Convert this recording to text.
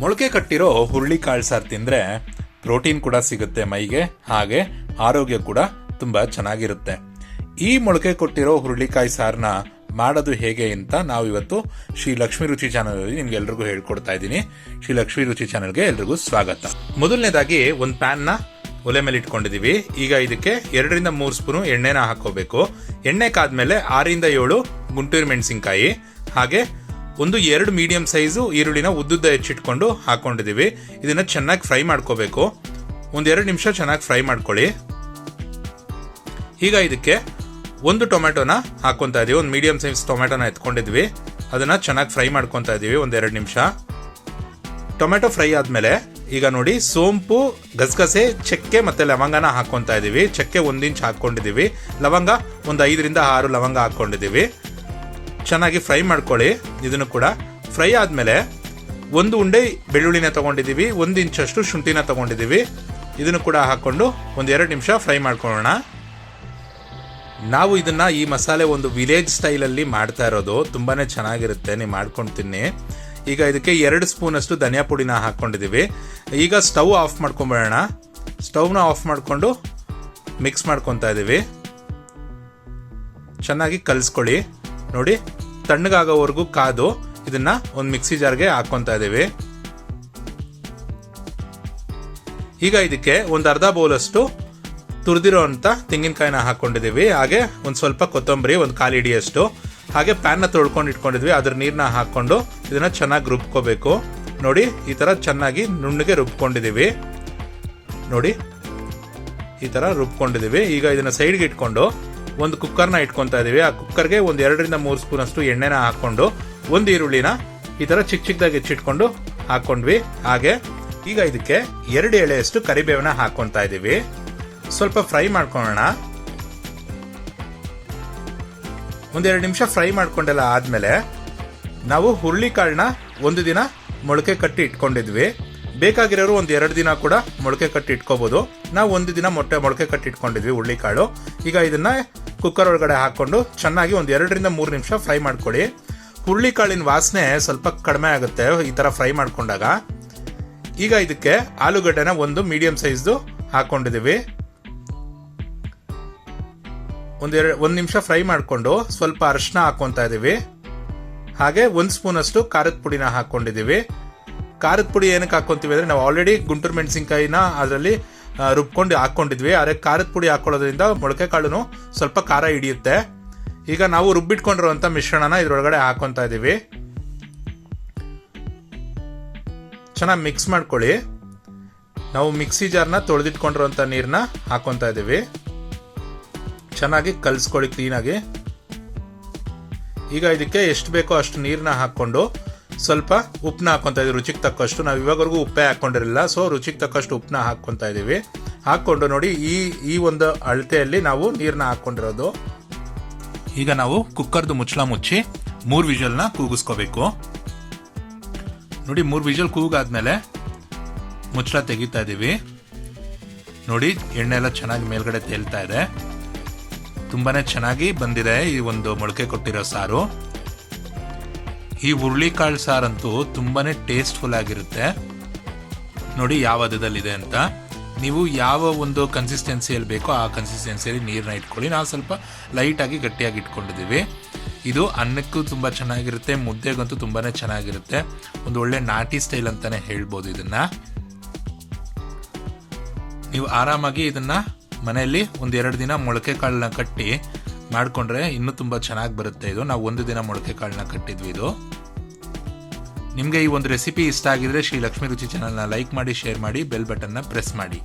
ಮೊಳಕೆ ಕಟ್ಟಿರೋ ಹುರುಳಿ ಕಾಳು ಸಾರು ತಿಂದರೆ ಪ್ರೋಟೀನ್ ಕೂಡ ಸಿಗುತ್ತೆ ಮೈಗೆ, ಹಾಗೆ ಆರೋಗ್ಯ ಕೂಡ ತುಂಬ ಚೆನ್ನಾಗಿರುತ್ತೆ. ಈ ಮೊಳಕೆ ಕೊಟ್ಟಿರೋ ಹುರುಳಿಕಾಯಿ ಸಾರನ್ನ ಮಾಡೋದು ಹೇಗೆ ಅಂತ ನಾವು ಇವತ್ತು ಶ್ರೀ ಲಕ್ಷ್ಮಿ ರುಚಿ ಚಾನಲಲ್ಲಿ ನಿಮ್ಗೆ ಎಲ್ರಿಗೂ ಹೇಳ್ಕೊಡ್ತಾ ಇದ್ದೀನಿ. ಶ್ರೀ ಲಕ್ಷ್ಮಿ ರುಚಿ ಚಾನಲ್ಗೆ ಎಲ್ರಿಗೂ ಸ್ವಾಗತ. ಮೊದಲನೇದಾಗಿ ಒಂದು ಪ್ಯಾನ್ನ ಒಲೆ ಮೇಲೆ ಇಟ್ಕೊಂಡಿದೀವಿ. ಈಗ ಇದಕ್ಕೆ ಎರಡರಿಂದ ಮೂರು ಸ್ಪೂನು ಎಣ್ಣೆನ ಹಾಕೋಬೇಕು ಎಣ್ಣೆ ಕಾದ್ಮೇಲೆ ಆರಿಂದ ಏಳು ಗುಂಟೂರು ಮೆಣಸಿನ್ಕಾಯಿ, ಹಾಗೆ ಒಂದು ಎರಡು ಮೀಡಿಯಂ ಸೈಜು ಈರುಳ್ಳಿನ ಉದ್ದುದ್ದ ಹೆಚ್ಚಿಟ್ಕೊಂಡು ಹಾಕೊಂಡಿದೀವಿ ಇದನ್ನು ಚೆನ್ನಾಗಿ ಫ್ರೈ ಮಾಡ್ಕೋಬೇಕು. ಒಂದೆರಡು ನಿಮಿಷ ಚೆನ್ನಾಗಿ ಫ್ರೈ ಮಾಡ್ಕೊಳ್ಳಿ. ಈಗ ಇದಕ್ಕೆ ಒಂದು ಟೊಮೆಟೊನ ಹಾಕೊಂತಾ ಇದೀವಿ. ಒಂದು ಮೀಡಿಯಂ ಸೈಜ್ ಟೊಮೆಟೊನ ಎತ್ಕೊಂಡಿದ್ವಿ. ಅದನ್ನ ಚೆನ್ನಾಗಿ ಫ್ರೈ ಮಾಡ್ಕೊತಾ ಇದೀವಿ ಒಂದೆರಡು ನಿಮಿಷ. ಟೊಮೆಟೊ ಫ್ರೈ ಆದಮೇಲೆ ಈಗ ನೋಡಿ ಸೋಂಪು, ಗಸಗಸೆ, ಚಕ್ಕೆ ಮತ್ತೆ ಲವಂಗನ ಹಾಕೊಂತಾ ಇದೀವಿ. ಚಕ್ಕೆ ಒಂದು ಇಂಚ್ ಹಾಕೊಂಡಿದೀವಿ ಲವಂಗ ಒಂದು ಐದರಿಂದ ಆರು ಲವಂಗ ಹಾಕೊಂಡಿದೀವಿ ಚೆನ್ನಾಗಿ ಫ್ರೈ ಮಾಡ್ಕೊಳ್ಳಿ. ಇದನ್ನು ಕೂಡ ಫ್ರೈ ಆದಮೇಲೆ ಒಂದು ಉಂಡೆ ಬೆಳ್ಳುಳ್ಳಿನ ತಗೊಂಡಿದೀವಿ ಒಂದು ಇಂಚಷ್ಟು ಶುಂಠಿನ ತಗೊಂಡಿದೀವಿ ಇದನ್ನು ಕೂಡ ಹಾಕ್ಕೊಂಡು ಒಂದು ಎರಡು ನಿಮಿಷ ಫ್ರೈ ಮಾಡ್ಕೊಳ್ಳೋಣ. ನಾವು ಇದನ್ನು ಈ ಮಸಾಲೆ ಒಂದು ವಿಲೇಜ್ ಸ್ಟೈಲಲ್ಲಿ ಮಾಡ್ತಾ ಇರೋದು. ತುಂಬಾ ಚೆನ್ನಾಗಿರುತ್ತೆ, ನೀವು ಮಾಡ್ಕೊಂಡು ತಿನ್ನಿ. ಈಗ ಇದಕ್ಕೆ ಎರಡು ಸ್ಪೂನ್ ಅಷ್ಟು ಧನಿಯಾ ಪುಡಿನ ಹಾಕ್ಕೊಂಡಿದ್ದೀವಿ. ಈಗ ಸ್ಟವ್ ಆಫ್ ಮಾಡ್ಕೊಂಬಿಡೋಣ ಸ್ಟವ್ನ ಆಫ್ ಮಾಡಿಕೊಂಡು ಮಿಕ್ಸ್ ಮಾಡ್ಕೊತಾ ಇದ್ದೀವಿ ಚೆನ್ನಾಗಿ ಕಲಿಸ್ಕೊಳ್ಳಿ. ನೋಡಿ ತಣ್ಣಗಾಗೋವರೆಗೂ ಕಾದು ಇದನ್ನ ಒಂದು ಮಿಕ್ಸಿ ಜಾರ್ಗೆ ಹಾಕೊಂತ ಇದ್ದೀವಿ. ಈಗ ಇದಕ್ಕೆ ಒಂದು ಅರ್ಧ ಬೌಲಷ್ಟು ತುರಿದಿರೋ ಅಂತ ತೆಂಗಿನಕಾಯಿನ ಹಾಕೊಂಡಿದೀವಿ ಹಾಗೆ ಒಂದು ಸ್ವಲ್ಪ ಕೊತ್ತಂಬರಿ, ಒಂದು ಕಾಲು ಹಿಡಿಯಷ್ಟು. ಹಾಗೆ ಪ್ಯಾನ್ನ ತೊಳ್ಕೊಂಡು ಇಟ್ಕೊಂಡಿದ್ವಿ. ಅದ್ರ ನೀರನ್ನ ಹಾಕೊಂಡು ಇದನ್ನ ಚೆನ್ನಾಗಿ ರುಬ್ಕೋಬೇಕು. ನೋಡಿ, ಈ ತರ ಚೆನ್ನಾಗಿ ನುಣ್ಣಗೆ ರುಬ್ಕೊಂಡಿದ್ದೀವಿ. ನೋಡಿ, ಈ ತರ ರುಬ್ಕೊಂಡಿದ್ದೀವಿ. ಈಗ ಇದನ್ನ ಸೈಡ್ಗೆ ಇಟ್ಕೊಂಡು ಒಂದು ಕುಕ್ಕರ್ನ ಇಟ್ಕೊಂತಾ ಇದೀವಿ. ಆ ಕುಕ್ಕರ್ಗೆ ಒಂದು ಎರಡರಿಂದ ಮೂರು ಸ್ಪೂನ್ ಅಷ್ಟು ಎಣ್ಣೆನ ಹಾಕೊಂಡು, ಒಂದು ಈರುಳ್ಳಿನ ಈ ಥರ ಚಿಕ್ಕ ಚಿಕ್ಕದಾಗಿ ಹೆಚ್ಚಿಟ್ಕೊಂಡು ಹಾಕೊಂಡ್ವಿ. ಹಾಗೆ ಈಗ ಇದಕ್ಕೆ ಎರಡು ಎಳೆಯಷ್ಟು ಕರಿಬೇವನ ಹಾಕ್ಕೊತಾ ಇದೀವಿ. ಸ್ವಲ್ಪ ಫ್ರೈ ಮಾಡ್ಕೊಳ್ಳೋಣ ಒಂದೆರಡು ನಿಮಿಷ ಫ್ರೈ ಮಾಡ್ಕೊಂಡೆಲ್ಲ ಆದಮೇಲೆ ನಾವು ಹುರುಳಿಕಾಳನ್ನ ಒಂದು ದಿನ ಮೊಳಕೆ ಕಟ್ಟಿ ಇಟ್ಕೊಂಡಿದ್ವಿ. ಬೇಕಾಗಿರೋರು ಒಂದು ಎರಡು ದಿನ ಕೂಡ ಮೊಳಕೆ ಕಟ್ಟಿ ಇಟ್ಕೋಬಹುದು ನಾವು ಒಂದು ದಿನ ಮೊಟ್ಟೆ ಮೊಳಕೆ ಕಟ್ಟಿ ಇಟ್ಕೊಂಡಿದ್ವಿ ಹುರುಳಿಕಾಳು. ಈಗ ಇದನ್ನ ಕುಕ್ಕರ್ ಒಳಗಡೆ ಹಾಕೊಂಡು ಚೆನ್ನಾಗಿ ಒಂದು ಎರಡರಿಂದ ಮೂರು ನಿಮಿಷ ಫ್ರೈ ಮಾಡ್ಕೊಳ್ಳಿ ಹುರುಳಿಕಾಳಿನ ವಾಸನೆ ಸ್ವಲ್ಪ ಕಡಿಮೆ ಆಗುತ್ತೆ, ಈ ತರ ಫ್ರೈ ಮಾಡ್ಕೊಂಡಾಗ. ಈಗ ಇದಕ್ಕೆ ಆಲೂಗಡ್ಡೆನ ಒಂದು ಮೀಡಿಯಂ ಸೈಜ್ದು ಹಾಕೊಂಡಿದೀವಿ ಒಂದೆರಡು ಒಂದು ನಿಮಿಷ ಫ್ರೈ ಮಾಡಿಕೊಂಡು ಸ್ವಲ್ಪ ಅರಿಶಿನ ಹಾಕ್ಕೊತಾ ಇದೀವಿ. ಹಾಗೆ ಒಂದು ಸ್ಪೂನ್ ಅಷ್ಟು ಖಾರದ ಪುಡಿನ ಹಾಕೊಂಡಿದೀವಿ ಖಾರದ ಪುಡಿ ಏನಕ್ಕೆ ಹಾಕೊಂತೀವಿ ಅಂದ್ರೆ ನಾವು ಆಲ್ರೆಡಿ ಗುಂಟೂರು ಮೆಣಸಿನ್ಕಾಯಿನ ಅದರಲ್ಲಿ ರುಬ್ಕೊಂಡು ಹಾಕೊಂಡಿದ್ವಿ ಆದರೆ ಖಾರದ ಪುಡಿ ಹಾಕೊಳ್ಳೋದ್ರಿಂದ ಮೊಳಕೆ ಕಾಳುನು ಸ್ವಲ್ಪ ಖಾರ ಹಿಡಿಯುತ್ತೆ. ಈಗ ನಾವು ರುಬ್ಬಿಟ್ಕೊಂಡಿರುವಂತ ಮಿಶ್ರಣನ ಇದ್ರೊಳಗಡೆ ಹಾಕೊಂತಾ ಇದೀವಿ. ಚೆನ್ನಾಗಿ ಮಿಕ್ಸ್ ಮಾಡ್ಕೊಳ್ಳಿ. ನಾವು ಮಿಕ್ಸಿ ಜಾರ್ನ ತೊಳೆದಿಟ್ಕೊಂಡಿರುವಂತ ನೀರನ್ನ ಹಾಕೊಂತಾ ಇದೀವಿ. ಚೆನ್ನಾಗಿ ಕಲಿಸ್ಕೊಳ್ಳಿ ಕ್ಲೀನಾಗಿ. ಈಗ ಇದಕ್ಕೆ ಎಷ್ಟು ಬೇಕೋ ಅಷ್ಟು ನೀರನ್ನ ಹಾಕೊಂಡು ಸ್ವಲ್ಪ ಉಪ್ಪನ್ನ ಹಾಕೊಂತ ಇದ್ದೀವಿ, ರುಚಿಗೆ ತಕ್ಕಷ್ಟು. ನಾವು ಇವಾಗವರೆಗೂ ಉಪ್ಪೇ ಹಾಕ್ಕೊಂಡಿರಲಿಲ್ಲ ಸೊ ರುಚಿಗೆ ತಕ್ಕಷ್ಟು ಉಪ್ಪನ್ನ ಹಾಕೊಂತ ಇದೀವಿ ಹಾಕ್ಕೊಂಡು ನೋಡಿ, ಈ ಈ ಒಂದು ಅಳತೆಯಲ್ಲಿ ನಾವು ನೀರನ್ನ ಹಾಕೊಂಡಿರೋದು. ಈಗ ನಾವು ಕುಕ್ಕರ್ದು ಮುಚ್ಚಳ ಮುಚ್ಚಿ ಮೂರು ವಿಜಲ್ನ ಕೂಗಿಸ್ಕೋಬೇಕು. ನೋಡಿ, ಮೂರು ವಿಜಲ್ ಕೂಗಾದ್ಮೇಲೆ ಮುಚ್ಚಳ ತೆಗಿತಾ ಇದೀವಿ ನೋಡಿ ಎಣ್ಣೆ ಎಲ್ಲ ಚೆನ್ನಾಗಿ ಮೇಲ್ಗಡೆ ತೇಲ್ತಾ ಇದೆ. ತುಂಬಾನೇ ಚೆನ್ನಾಗಿ ಬಂದಿದೆ ಈ ಒಂದು ಮೊಳಕೆ ಕೊಟ್ಟಿರೋ ಸಾರು. ಈ ಹುರುಳಿಕಾಳು ಸಾರಂತೂ ತುಂಬಾನೇ ಟೇಸ್ಟ್ಫುಲ್ ಆಗಿರುತ್ತೆ. ನೋಡಿ ಯಾವ ಹದದಲ್ಲಿದೆ ಅಂತ. ನೀವು ಯಾವ ಒಂದು ಕನ್ಸಿಸ್ಟೆನ್ಸಿಯಲ್ಲಿ ಬೇಕೋ ಆ ಕನ್ಸಿಸ್ಟೆನ್ಸಿಯಲ್ಲಿ ನೀರನ್ನ ಇಟ್ಕೊಳ್ಳಿ. ನಾವು ಸ್ವಲ್ಪ ಲೈಟಾಗಿ ಗಟ್ಟಿಯಾಗಿ ಇಟ್ಕೊಂಡಿದ್ದೀವಿ. ಇದು ಅನ್ನಕ್ಕೂ ತುಂಬ ಚೆನ್ನಾಗಿರುತ್ತೆ, ಮುದ್ದೆಗಂತೂ ತುಂಬಾ ಚೆನ್ನಾಗಿರುತ್ತೆ. ಒಂದು ಒಳ್ಳೆ ನಾಟಿ ಸ್ಟೈಲ್ ಅಂತಲೇ ಹೇಳ್ಬೋದು ಇದನ್ನ. ನೀವು ಆರಾಮಾಗಿ ಇದನ್ನು ಮನೆಯಲ್ಲಿ ಒಂದೆರಡು ದಿನ ಮೊಳಕೆ ಕಾಳನ್ನ ಕಟ್ಟಿ ಮಾಡಿಕೊಂಡ್ರೆ ಇನ್ನೂ ತುಂಬ ಚೆನ್ನಾಗಿ ಬರುತ್ತೆ ಇದು. ನಾವು ಒಂದು ದಿನ ಮೊಳಕೆ ಕಾಳನ್ನ ಕಟ್ಟಿದ್ವಿ ಇದು. ನಿಮಗೆ ಈ ಒಂದು ರೆಸಿಪಿ ಇಷ್ಟ ಆಗಿದ್ರೆ ಶ್ರೀ ಲಕ್ಷ್ಮೀ ರುಚಿ ಚಾನಲ್ನ ಲೈಕ್ ಮಾಡಿ ಶೇರ್ ಮಾಡಿ ಬೆಲ್ ಬಟನ್ನ ಪ್ರೆಸ್ ಮಾಡಿ.